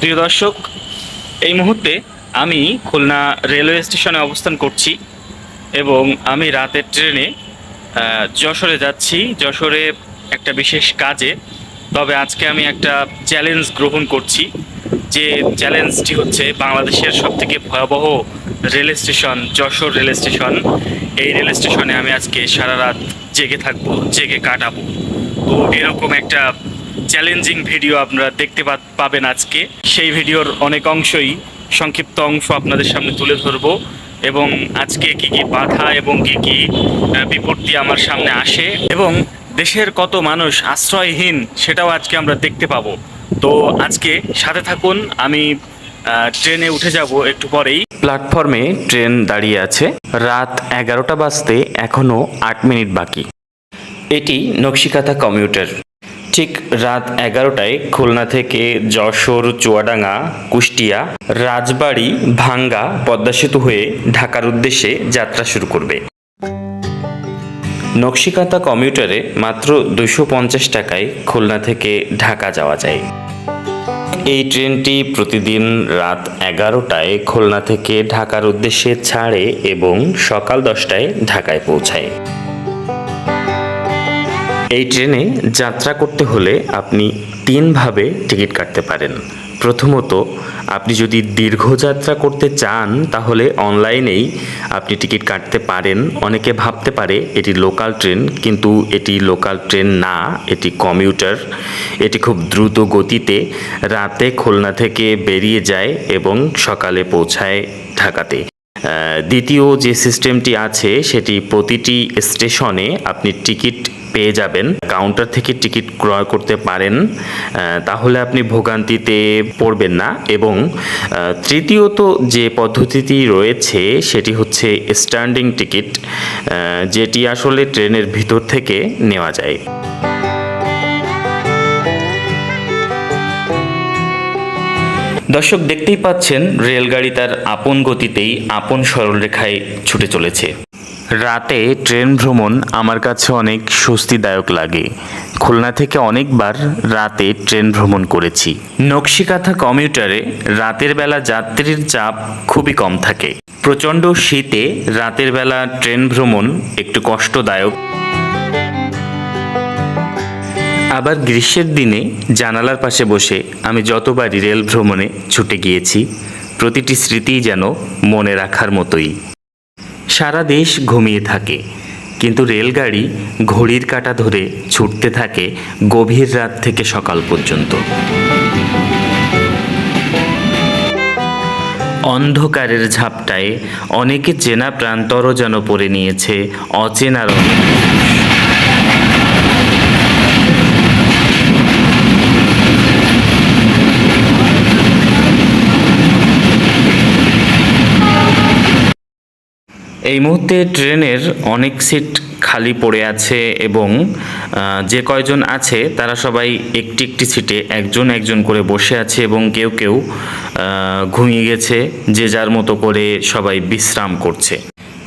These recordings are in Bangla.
প্রিয় দর্শক, এই মুহূর্তে আমি খুলনা রেলওয়ে স্টেশনে অবস্থান করছি এবং আমি রাতের ট্রেনে যশোরে যাচ্ছি। যশোরে একটা বিশেষ কাজে, তবে আজকে আমি একটা চ্যালেঞ্জ গ্রহণ করছি। যে চ্যালেঞ্জটি হচ্ছে বাংলাদেশের সবথেকে ভয়াবহ rail station, Jessore rail station. এই রেল স্টেশনে আমি আজকে সারা রাত জেগে থাকব, জেগে কাটাবো। তো এরকম একটা চ্যালেঞ্জিং ভিডিও আপনারা দেখতে পাবেন আজকে। সেই ভিডিওর অনেক অংশই সংক্ষিপ্ত অংশ আপনাদের সামনে তুলে ধরবো এবং আজকে কি কি বাধা এবং কি কি বিপত্তি আমার সামনে আসে এবং দেশের কত মানুষ আশ্রয়হীন সেটাও আজকে আমরা দেখতে পাবো। তো আজকে সাথে থাকুন, আমি ট্রেনে উঠে যাব একটু পরেই। প্ল্যাটফর্মে ট্রেন দাঁড়িয়ে আছে। রাত এগারোটা বাজতে এখনও আট মিনিট বাকি। এটি নকশিকাতা কমিউটার। ঠিক রাত এগারোটায় খুলনা থেকে যশোর, চুয়াডাঙ্গা, কুষ্টিয়া, রাজবাড়ি, ভাঙ্গা পদ্মা সেতু হয়ে ঢাকার উদ্দেশ্যে যাত্রা শুরু করবে। নকশিকাথা কমিউটারে মাত্র দুশো পঞ্চাশ টাকায় খুলনা থেকে ঢাকা যাওয়া যায়। এই ট্রেনটি প্রতিদিন রাত এগারোটায় খুলনা থেকে ঢাকার উদ্দেশ্যে ছাড়ে এবং সকাল দশটায় ঢাকায় পৌঁছায়। এই ট্রেনে যাত্রা করতে হলে আপনি তিনভাবে টিকিট কাটতে পারেন। প্রথমত, আপনি যদি দীর্ঘ যাত্রা করতে চান, তাহলে অনলাইনেই আপনি টিকিট কাটতে পারেন। অনেকে ভাবতে পারে এটি লোকাল ট্রেন, কিন্তু এটি লোকাল ট্রেন না, এটি কমিউটার। এটি খুব দ্রুত গতিতে রাতে খুলনা থেকে বেরিয়ে যায় এবং সকালে পৌঁছায় ঢাকাতে। দ্বিতীয় যে সিস্টেমটি আছে, সেটি প্রতিটি স্টেশনে আপনি টিকিট পেয়ে যাবেন, কাউন্টার থেকে টিকিট ক্রয় করতে পারেন তাহলে আপনি ভোগান্তিতে পড়বেন না। এবং তৃতীয়ত যে পদ্ধতিটি রয়েছে, সেটি হচ্ছে স্ট্যান্ডিং টিকিট যেটি আসলে ট্রেনের ভিতর থেকে নেওয়া যায়। দর্শক দেখতেই পাচ্ছেন, রেলগাড়ি তার আপন গতিতেই আপন সরলরেখায় ছুটে চলেছে। রাতে ট্রেন ভ্রমণ আমার কাছে অনেক স্বস্তিদায়ক লাগে। খুলনা থেকে অনেকবার রাতে ট্রেন ভ্রমণ করেছি। নকশিকাথা কমিউটারে রাতের বেলা যাত্রীর চাপ খুবই কম থাকে। প্রচণ্ড শীতে রাতের বেলা ট্রেন ভ্রমণ একটু কষ্টদায়ক। আবার গ্রীষ্মের দিনে জানালার পাশে বসে আমি যতবারই রেল ভ্রমণে ছুটে গিয়েছি, প্রতিটি স্মৃতিই যেন মনে রাখার মতোই। সারা দেশ ঘুমিয়ে থাকে, কিন্তু রেলগাড়ি ঘড়ির কাঁটা ধরে ছুটতে থাকে গভীর রাত থেকে সকাল পর্যন্ত। অন্ধকারের ঝাপটায় অনেকে চেনা প্রান্তরও যেন পড়ে নিয়েছে অচেনা রঙের এই মুহূর্তে ট্রেনের অনেক সিট খালি পড়ে আছে এবং যে কয়জন আছে তারা সবাই একটি একটি সিটে একজন একজন করে বসে আছে এবং কেউ কেউ ঘুমিয়ে গেছে, যে যার মতো করে সবাই বিশ্রাম করছে।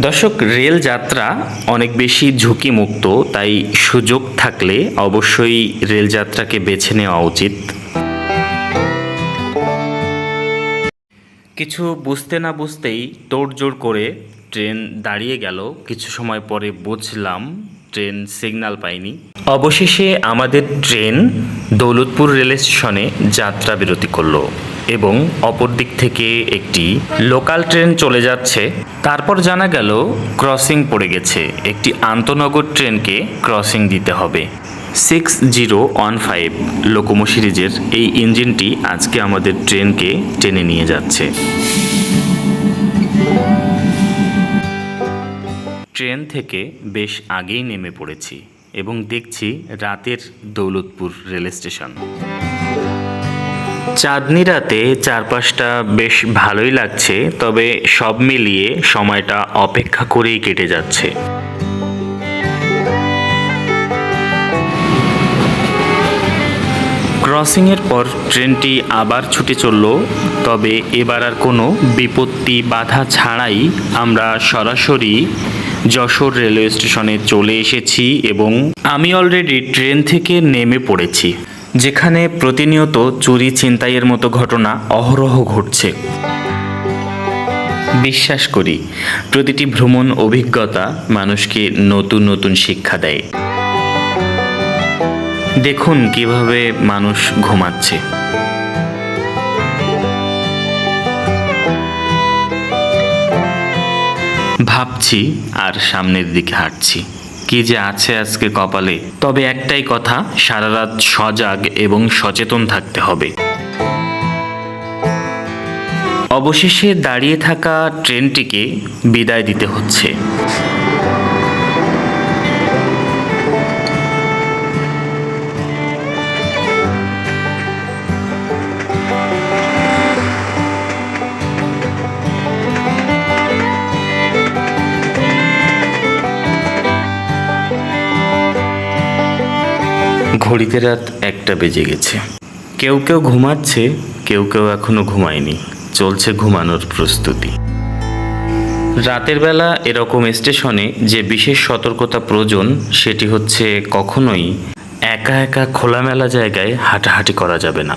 দর্শক, রেল যাত্রা অনেক বেশি ঝুঁকিমুক্ত, তাই সুযোগ থাকলে অবশ্যই রেল যাত্রাকে বেছে নেওয়া উচিত। কিছু বুঝতে না বুঝতেই তোড়জোড় করে ট্রেন দাঁড়িয়ে গেল। কিছু সময় পরে বুঝলাম ট্রেন সিগন্যাল পায়নি অবশেষে আমাদের ট্রেন দৌলতপুর রেল স্টেশনে যাত্রা বিরতি করল এবং অপর দিক থেকে একটি লোকাল ট্রেন চলে যাচ্ছে। তারপর জানা গেল ক্রসিং পড়ে গেছে। একটি আন্তনগর ট্রেনকে ক্রসিং দিতে হবে। সিক্স জিরো ওয়ান ফাইভ লোকোমো সিরিজের এই ইঞ্জিনটি আজকে আমাদের ট্রেনকে টেনে নিয়ে যাচ্ছে। ট্রেন থেকে বেশ আগেই নেমে পড়েছি এবং দেখছি রাতের দৌলতপুর রেল স্টেশন। চাঁদনি রাতে চারপাশটা বেশ ভালোই লাগছে, তবে সব মিলিয়ে সময়টা অপেক্ষা করেই কেটে যাচ্ছে। ক্রসিংয়ের পর ট্রেনটি আবার ছুটে চলল, তবে এবার আর কোনো বিপত্তি বাধা ছাড়াই আমরা সরাসরি যশোর রেলওয়ে স্টেশনে চলে এসেছি এবং আমি অলরেডি ট্রেন থেকে নেমে পড়েছি, যেখানে প্রতিনিয়ত চুরি ছিনতাইয়ের মতো ঘটনা অহরহ ঘটছে। বিশ্বাস করি, প্রতিটি ভ্রমণ অভিজ্ঞতা মানুষকে নতুন নতুন শিক্ষা দেয়। দেখুন কীভাবে মানুষ ঘুমাচ্ছে। ভাবছি আর সামনের দিকে হাঁটছি। কি যে আছে আজকে কপালে। তবে একটাই কথা, সারা রাত সজাগ এবং সচেতন থাকতে হবে। অবশেষে দাঁড়িয়ে থাকা ট্রেনটিকে বিদায় দিতে হচ্ছে। ঘড়িতে রাত একটা বেজে গেছে। কেউ কেউ ঘুমাচ্ছে, কেউ কেউ এখনও ঘুমায়নি। চলছে ঘুমানোর প্রস্তুতি। রাতের বেলা এরকম স্টেশনে যে বিশেষ সতর্কতা প্রয়োজন, সেটি হচ্ছে কখনোই একা একা খোলামেলা জায়গায় হাঁটাহাঁটি করা যাবে না।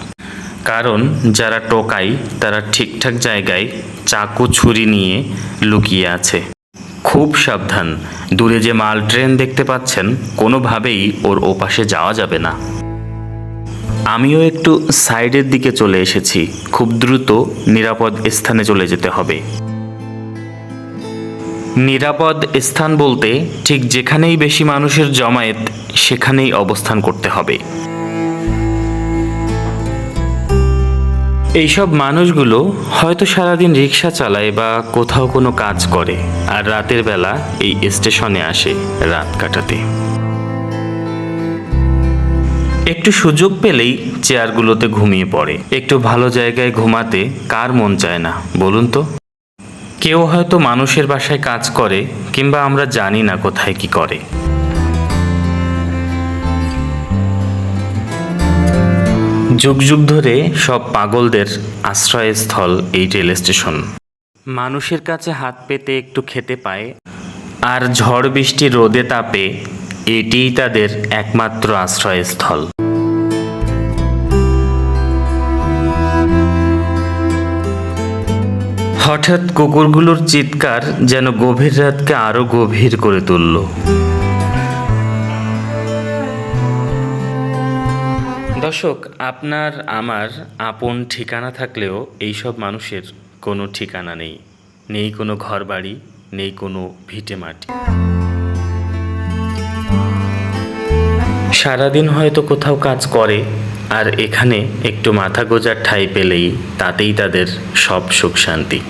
কারণ যারা টোকাই, তারা ঠিকঠাক জায়গায় চাকু ছুরি নিয়ে লুকিয়ে আছে। খুব সাবধান। দূরে যে মাল ট্রেন দেখতে পাচ্ছেন, কোনোভাবেই ওর ওপাশে যাওয়া যাবে না। আমিও একটু সাইডের দিকে চলে এসেছি। খুব দ্রুত নিরাপদ স্থানে চলে যেতে হবে। নিরাপদ স্থান বলতে ঠিক যেখানেই বেশি মানুষের জমায়েত, সেখানেই অবস্থান করতে হবে। এইসব মানুষগুলো হয়তো সারাদিন রিক্সা চালায় বা কোথাও কোনো কাজ করে, আর রাতের বেলা এই স্টেশনে আসে রাত কাটাতে। একটু সুযোগ পেলেই চেয়ারগুলোতে ঘুমিয়ে পড়ে। একটু ভালো জায়গায় ঘুমাতে কার মন চায় না, বলুন তো? কেউ হয়তো মানুষের বাসায় কাজ করে, কিংবা আমরা জানি না কোথায় কি করে। যুগ যুগ ধরে সব পাগলদের আশ্রয়স্থল এই রেল স্টেশন। মানুষের কাছে হাত পেতে একটু খেতে পায়, আর ঝড় বৃষ্টি রোদে তাপে এটিই তাদের একমাত্র আশ্রয়স্থল। হঠাৎ কুকুরগুলোর চিৎকার যেন গভীর রাতকে আরও গভীর করে তুলল। দর্শক, আপনার, আমার আপন ঠিকানা থাকলেও এইসব মানুষের কোনো ঠিকানা নেই। নেই কোনো ঘর বাড়ি নেই কোনো ভিটে মাটি। সারাদিন হয়তো কোথাও কাজ করে, আর এখানে একটু মাথা গোজার ঠাঁই পেলেই তাতেই তাদের সব সুখ শান্তি।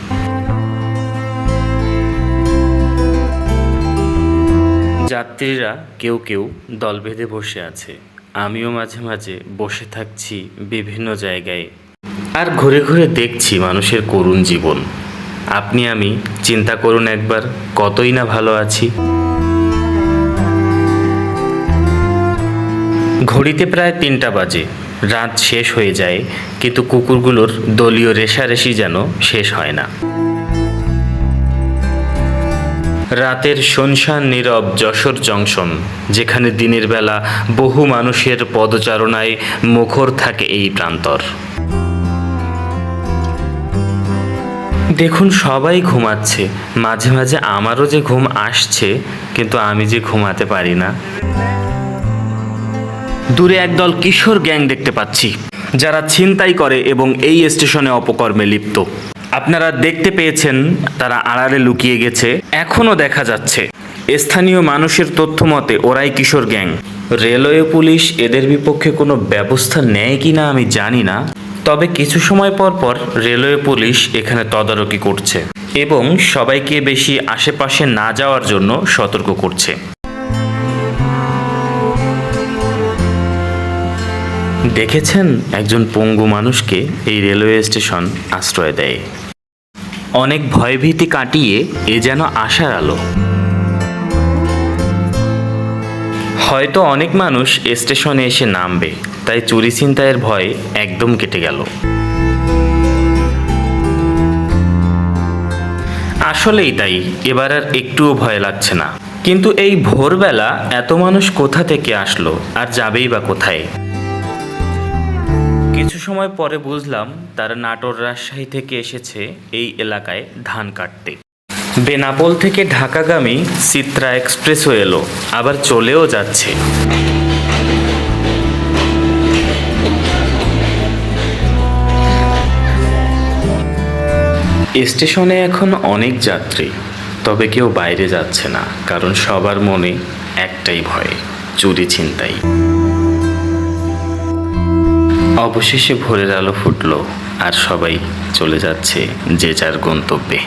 যাত্রীরা কেউ কেউ দল বেঁধে বসে আছে। আমিও মাঝে মাঝে বসে থাকছি বিভিন্ন জায়গায়। আর ঘুরে ঘুরে দেখছি মানুষের করুণ জীবন। আপনি, আমি চিন্তা করুন একবার, কতই না ভালো আছি। ঘড়িতে প্রায় তিনটা বাজে। রাত শেষ হয়ে যায়, কিন্তু কুকুরগুলোর দলীয় রেশারেশি যেন শেষ হয় না। রাতের শুনশান নীরব যশোর জংশন, যেখানে দিনের বেলা বহু মানুষের পদচারণায় মুখর থাকে এই প্রান্তর। দেখুন সবাই ঘুমাচ্ছে, মাঝে মাঝে আমারও যে ঘুম আসছে, কিন্তু আমি যে ঘুমাতে পারি না। দূরে একদল কিশোর গ্যাং দেখতে পাচ্ছি, যারা ছিনতাই করে এবং এই স্টেশনে অপকর্মে লিপ্ত। আপনারা দেখতে পেয়েছেন, তারা আড়ালে লুকিয়ে গেছে। এখনও দেখা যাচ্ছে। স্থানীয় মানুষের তথ্য মতে, ওরাই কিশোর গ্যাং। রেলওয়ে পুলিশ এদের বিপক্ষে কোনো ব্যবস্থা নেয় কি না আমি জানি না। তবে কিছু সময় পর পর রেলওয়ে পুলিশ এখানে তদারকি করছে এবং সবাইকে বেশি আশেপাশে না যাওয়ার জন্য সতর্ক করছে। দেখেছেন? একজন পঙ্গু মানুষকে এই রেলওয়ে স্টেশন আশ্রয় দেয়। অনেক ভয়ভীতি কাটিয়ে এ যেন আশার আলো। হয়তো অনেক মানুষ স্টেশনে এসে নামবে, তাই চুরি ছিনতাইয়ের ভয় একদম কেটে গেল। আসলেই তাই, এবার আর একটুও ভয় লাগছে না। কিন্তু এই ভোরবেলা এত মানুষ কোথা থেকে আসলো, আর যাবেই বা কোথায়? কিছু সময় পরে বুঝলাম তারা নাটোর রাজশাহী থেকে এসেছে এই এলাকায় ধান কাটতে। বেনাপোল থেকে ঢাকাগামী চিত্রা এক্সপ্রেসও এলো, আবার চলেও যাচ্ছে। স্টেশনে এখন অনেক যাত্রী, তবে কেউ বাইরে যাচ্ছে না, কারণ সবার মনে একটাই ভয়, চুরি ছিনতাই। অবশেষে ভোরের আলো ফুটলো আর সবাই চলে যাচ্ছে যে যার গন্তব্যে।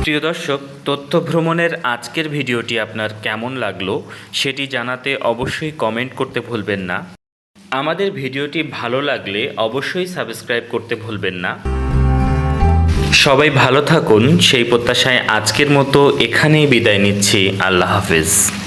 প্রিয় দর্শক, তথ্য ভ্রমণের আজকের ভিডিওটি আপনার কেমন লাগল সেটি জানাতে অবশ্যই কমেন্ট করতে ভুলবেন না। আমাদের ভিডিওটি ভালো লাগলে অবশ্যই সাবস্ক্রাইব করতে ভুলবেন না। সবাই ভালো থাকুন, সেই প্রত্যাশায় আজকের মতো এখানেই বিদায় নিচ্ছি। আল্লাহ হাফেজ।